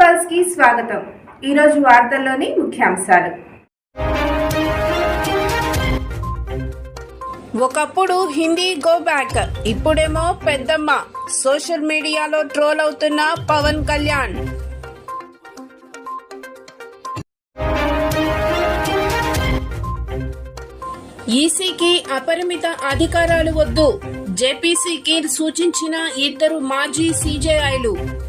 పల్స్కి స్వాగతం. ఈరోజు వార్తల్లోని ముఖ్యాంశాలు. ఒకప్పుడు హిందీ గో బ్యాక్ ఇప్పుడేమో పెద్దమ్మ. సోషల్ మీడియాలో ట్రోల్ అవుతున్న పవన్ కళ్యాణ్. ఈసీకి అపరిమిత అధికారాలు వద్దు. జేపీసీకి సూచించిన ఇద్దరు మాజీ సీజేఐలు.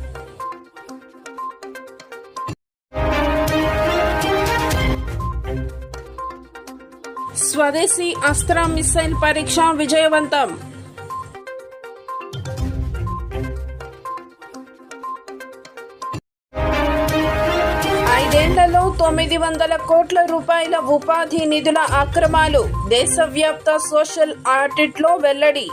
స్వదేశీ అస్త్ర మిసైల్ పరీక్ష విజయవంతం. ఐదేళ్ళలో తొమ్మిది వందల కోట్ల రూపాయల ఉపాధి నిధుల అక్రమాలు. దేశవ్యాప్త సోషల్ ఆడిట్లో వెల్లడి.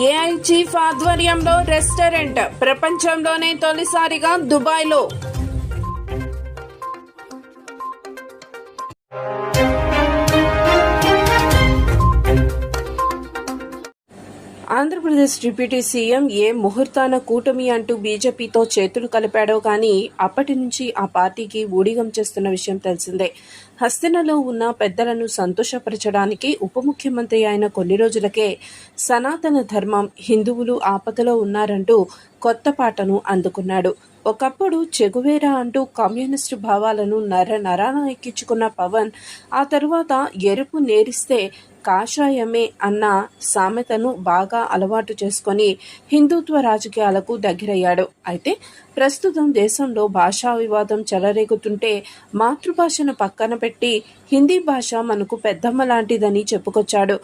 ఏఐ చీఫ్ ఆధ్వర్యంలో రెస్టారెంట్ ప్రపంచంలోనే తొలిసారిగా దుబాయ్లో. ఆంధ్రప్రదేశ్ డిప్యూటీ సీఎం ఏ ముహూర్తాన కూటమి అంటూ బీజేపీతో చేతులు కలిపాడో కానీ అప్పటి నుంచి ఆ పార్టీకి ఊడిగం చేస్తున్న విషయం తెలిసిందే. హస్తినలో ఉన్న పెద్దలను సంతోషపరచడానికి ఉప ముఖ్యమంత్రి అయిన కొన్ని రోజులకే సనాతన ధర్మం హిందువులు ఆపదలో ఉన్నారంటూ కొత్త పాటను అందుకున్నాడు. ఒకప్పుడు చెగువేరా అంటూ కమ్యూనిస్టు భావాలను నర నరాన ఎక్కించుకున్న పవన్ ఆ తరువాత ఎరుపు నేరిస్తే కాషాయమే అన్న సామెతను బాగా అలవాటు చేసుకొని హిందుత్వ రాజకీయాలకు దగ్గరయ్యాడు. అయితే ప్రస్తుతం దేశంలో భాషా వివాదం చెలరేగుతుంటే మాతృభాషను పక్కన పెట్టి హిందీ భాష మనకు పెద్దమ్మ లాంటిదని చెప్పుకొచ్చాడు.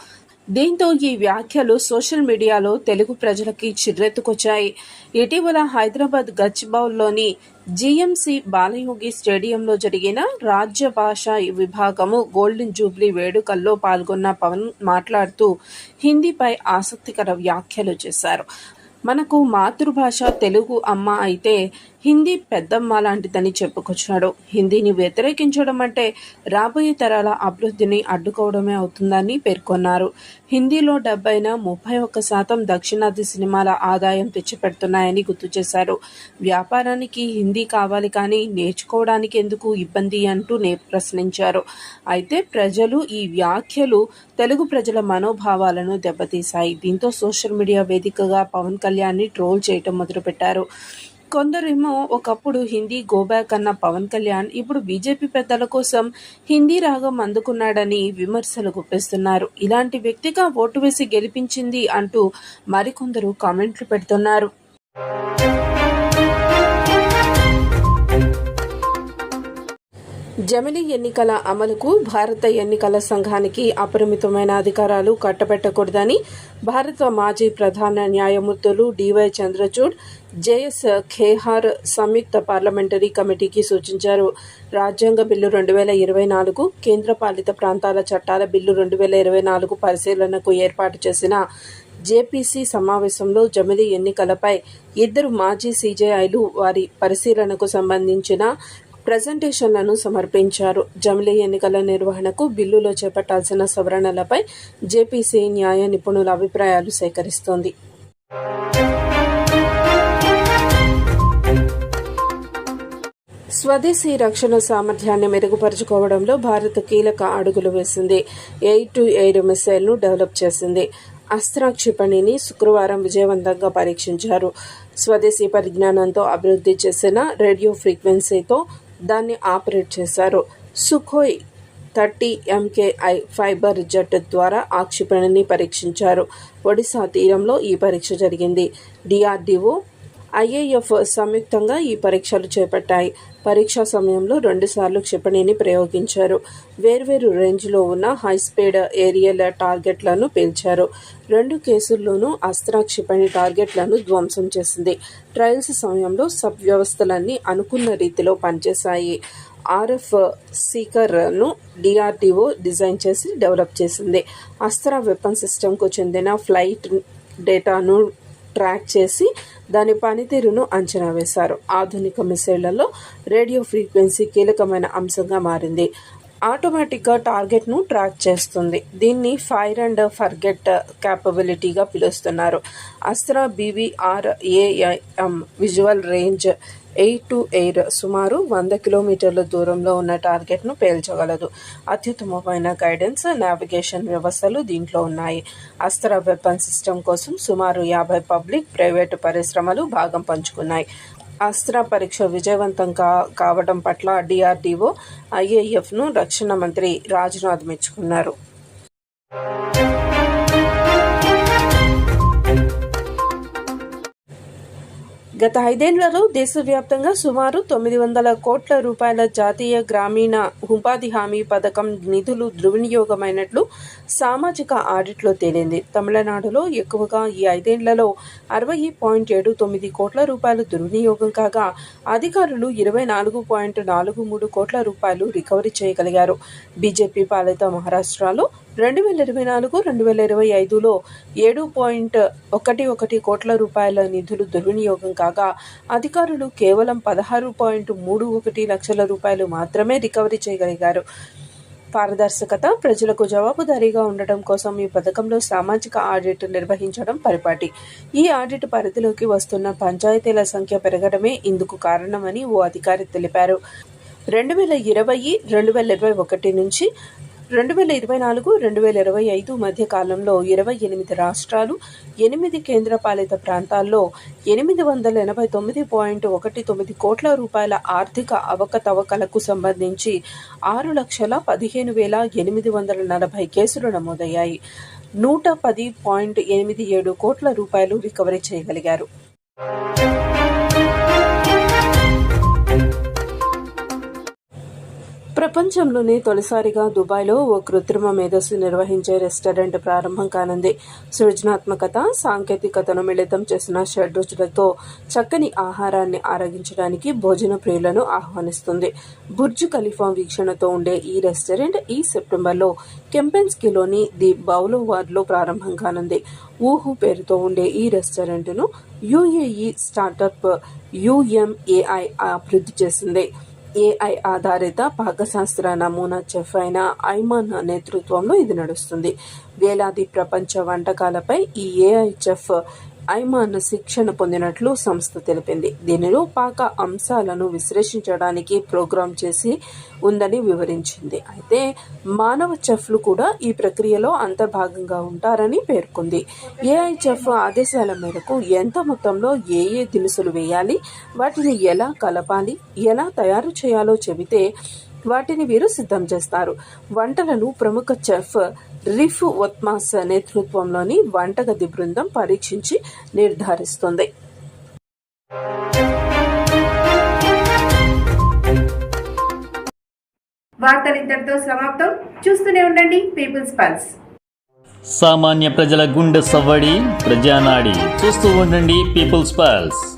దీంతో ఈ వ్యాఖ్యలు సోషల్ మీడియాలో తెలుగు ప్రజలకి చిర్రెత్తుకొచ్చాయి. ఇటీవల హైదరాబాద్ గచ్చిబౌల్లోని జీఎంసీ బాలయోగి స్టేడియంలో జరిగిన రాజ్య భాష విభాగము గోల్డెన్ జూబ్లీ వేడుకల్లో పాల్గొన్న పవన్ మాట్లాడుతూ హిందీపై ఆసక్తికర వ్యాఖ్యలు చేశారు. మనకు మాతృభాష తెలుగు అమ్మ అయితే హిందీ పెద్దమ్మ లాంటిదని చెప్పుకొచ్చాడు హిందీని వ్యతిరేకించడం అంటే రాబోయే తరాల అభివృద్ధిని అడ్డుకోవడమే అవుతుందని పేర్కొన్నారు. హిందీలో డెబ్బైన ముప్పై ఒక్క శాతం దక్షిణాది సినిమాల ఆదాయం తెచ్చిపెడుతున్నాయని గుర్తు చేశారు. వ్యాపారానికి హిందీ కావాలి కానీ నేర్చుకోవడానికి ఎందుకు ఇబ్బంది అంటూ నే ప్రశ్నించారు. అయితే ప్రజలు ఈ వ్యాఖ్యలు తెలుగు ప్రజల మనోభావాలను దెబ్బతీశాయి. దీంతో సోషల్ మీడియా వేదికగా పవన్ కళ్యాణ్ని ట్రోల్ చేయటం మొదలుపెట్టారు. కొందరేమో ఒకప్పుడు హిందీ గోబ్యాక్ అన్న పవన్ కళ్యాణ్ ఇప్పుడు బీజేపీ పెద్దల కోసం హిందీ రాగం అందుకున్నాడని విమర్శలు గుప్పిస్తున్నారు. ఇలాంటి వ్యక్తిగా ఓటు వేసి గెలిపించింది అంటూ మరికొందరు కామెంట్లు పెడుతున్నారు. జమిలీ ఎన్నికల అమలుకు భారత ఎన్నికల సంఘానికి అపరిమితమైన అధికారాలు కట్టబెట్టకూడదని భారత మాజీ ప్రధాన న్యాయమూర్తులు డివై చంద్రచూడ్ జేఎస్ ఖేహార్ సంయుక్త పార్లమెంటరీ కమిటీకి సూచించారు. రాజ్యాంగ బిల్లు రెండు వేల ఇరవై నాలుగు కేంద్రపాలిత ప్రాంతాల చట్టాల బిల్లు రెండు వేల ఇరవై నాలుగు పరిశీలనకు ఏర్పాటు చేసిన జేపీసీ సమావేశంలో జమిలీ ఎన్నికలపై ఇద్దరు మాజీ సీజేఐలు వారి పరిశీలనకు సంబంధించిన ప్రజెంటేషన్లను సమర్పించారు. జమిలీ ఎన్నికల నిర్వహణకు బిల్లులో చేపట్టాల్సిన సవరణలపై జేపీసీ న్యాయ నిపుణుల అభిప్రాయాలు సేకరిస్తోంది. స్వదేశీ రక్షణ సామర్థ్యాన్ని మెరుగుపరుచుకోవడంలో భారత్ కీలక అడుగులు వేసింది. ఎయిట్ టు ఎయిర్ మిసైల్ను డెవలప్ చేసింది. అస్త్ర క్షిపణిని శుక్రవారం విజయవంతంగా పరీక్షించారు. స్వదేశీ పరిజ్ఞానంతో అభివృద్ధి చేసిన రేడియో ఫ్రీక్వెన్సీతో దాన్ని ఆపరేట్ చేశారు. Sukhoi thirty MKI fighter jet ద్వారా ఆ క్షిపణిని పరీక్షించారు. ఒడిశా తీరంలో ఈ పరీక్ష జరిగింది. డిఆర్డిఓ ఐఏఎఫ్ సంయుక్తంగా ఈ పరీక్షలు చేపట్టాయి. పరీక్షా సమయంలో రెండుసార్లు క్షిపణిని ప్రయోగించారు. వేర్వేరు రేంజ్లో ఉన్న హైస్పీడ్ ఏరియల్ టార్గెట్లను పేల్చారు. రెండు కేసుల్లోనూ అస్త్ర క్షిపణి టార్గెట్లను ధ్వంసం చేసింది. ట్రయల్స్ సమయంలో సబ్ వ్యవస్థలన్నీ అనుకున్న రీతిలో పనిచేశాయి. ఆర్ఎఫ్ సీకర్ను డిఆర్డిఓ డిజైన్ చేసి డెవలప్ చేసింది. అస్త్ర వెపన్ సిస్టమ్కు చెందిన ఫ్లైట్ డేటాను ట్రాక్ చేసి దాని పనితీరును అంచనా వేశారు. ఆధునిక మిసైళ్ళలో రేడియో ఫ్రీక్వెన్సీ కీలకమైన అంశంగా మారింది. ఆటోమేటిక్గా టార్గెట్ను ట్రాక్ చేస్తుంది. దీన్ని ఫైర్ అండ్ ఫర్గెట్ క్యాపబిలిటీగా పిలుస్తున్నారు. Astra BVR AAM visual range air to air సుమారు వంద కిలోమీటర్ల దూరంలో ఉన్న టార్గెట్ను పేల్చగలదు. అత్యుత్తమమైన గైడెన్స్ నావిగేషన్ వ్యవస్థలు దీంట్లో ఉన్నాయి. అస్త్ర వెపన్ సిస్టమ్ కోసం సుమారు యాభై పబ్లిక్ ప్రైవేటు పరిశ్రమలు భాగం పంచుకున్నాయి. అస్త్ర పరీక్ష విజయవంతం కా కావడం పట్ల డిఆర్డీఓ ఐఏఎఫ్ను రక్షణ మంత్రి రాజ్నాథ్ మెచ్చుకున్నారు. గత ఐదేళ్ళలో దేశవ్యాప్తంగా సుమారు తొమ్మిది వందల కోట్ల రూపాయల జాతీయ గ్రామీణ ఉపాధి హామీ పథకం నిధులు దుర్వినియోగమైనట్లు సామాజిక ఆడిట్లో తేలింది. తమిళనాడులో ఎక్కువగా ఈ ఐదేళ్ళలో అరవై పాయింట్ ఏడు తొమ్మిది కోట్ల రూపాయలు దుర్వినియోగం కాగా అధికారులు ఇరవై నాలుగు పాయింట్ నాలుగు మూడు కోట్ల రూపాయలు రికవరీ చేయగలిగారు. బీజేపీ పాలిత మహారాష్ట్రలో రెండు వేల ఇరవై నాలుగు రెండు వేల ఇరవై ఐదులో ఏడు పాయింట్ ఒకటి ఒకటి కోట్ల రూపాయల నిధులు దుర్వినియోగం కాగా అధికారులు కేవలం పదహారు పాయింట్ మూడు ఒకటి లక్షల రూపాయలు మాత్రమే రికవరీ చేయగలిగారు. పారదర్శకత ప్రజలకు జవాబుదారీగా ఉండటం కోసం ఈ పథకంలో సామాజిక ఆడిట్ నిర్వహించడం పరిపాటి. ఈ ఆడిట్ పరిధిలోకి వస్తున్న పంచాయతీల సంఖ్య పెరగడమే ఇందుకు కారణమని ఓ అధికారి తెలిపారు. రెండు వేల ఇరవై రెండు వేల ఇరవై ఒకటి నుంచి రెండు వేల ఇరవై నాలుగు రెండు వేల ఇరవై ఐదు మధ్య కాలంలో ఇరవై ఎనిమిది రాష్ట్రాలు ఎనిమిది కేంద్రపాలిత ప్రాంతాల్లో ఎనిమిది వందల ఎనభై తొమ్మిది పాయింట్ ఒకటి తొమ్మిది కోట్ల రూపాయల ఆర్థిక అవకతవకలకు సంబంధించి ఆరు లక్షల పదిహేను వేల ఎనిమిది వందల నలభై కేసులు నమోదయ్యాయి. నూట పది పాయింట్ ఎనిమిది ఏడు కోట్ల రూపాయలు రికవరీ చేయగలిగారు. ప్రపంచంలోనే తొలిసారిగా దుబాయ్లో ఓ కృత్రిమ మేధస్సు నిర్వహించే రెస్టారెంట్ ప్రారంభం కానుంది. సృజనాత్మకత సాంకేతికతను మిళితం చేసిన షడ్రుచులతో చక్కని ఆహారాన్ని ఆరగించడానికి భోజన ప్రియులను ఆహ్వానిస్తుంది. బుర్జ్ ఖలీఫా వీక్షణతో ఉండే ఈ రెస్టారెంట్ ఈ సెప్టెంబర్లో కెంపెన్స్కీలోని ది బౌలోవార్లో ప్రారంభం కానుంది. ఊహు పేరుతో ఉండే ఈ రెస్టారెంట్ను యుఏఈ స్టార్టప్ యుఎంఏఐ అభివృద్ధి చేసింది. ఏఐ ఆధారిత పాకశాస్త్ర నమూనా చెఫ్ అయిన ఐమాన్ నేతృత్వంలో ఇది నడుస్తుంది. వేలాది ప్రపంచ వంటకాలపై ఈ ఏఐ చెఫ్ ఐమాన్ శిక్షణ పొందినట్లు సంస్థ తెలిపింది. దీనిలో పాక అంశాలను విశ్లేషించడానికి ప్రోగ్రాం చేసి ఉందని వివరించింది. అయితే మానవ చెఫ్లు కూడా ఈ ప్రక్రియలో అంతర్భాగంగా ఉంటారని పేర్కొంది. ఏఐ చెఫ్ ఆదేశాల మేరకు ఎంత మొత్తంలో ఏ ఏ దినుసులు వేయాలి? వాటిని ఎలా కలపాలి? ఎలా తయారు చేయాలో చెబితే వాటిని వీరు సిద్ధం చేస్తారు. వంటలను ప్రముఖ చెఫ్ రిఫ్ ఒత్మాస్ నేతృత్వంలోని వంటగది బృందం పరీక్షించి నిర్ధారిస్తుంది. వార్తలు ఇంతటితో సమాప్తం. చూస్తూనే ఉండండి పీపుల్స్ పల్స్. సామాన్య ప్రజల గుండె సవ్వడి ప్రజానాడి. చూస్తూ ఉండండి పీపుల్స్ పల్స్.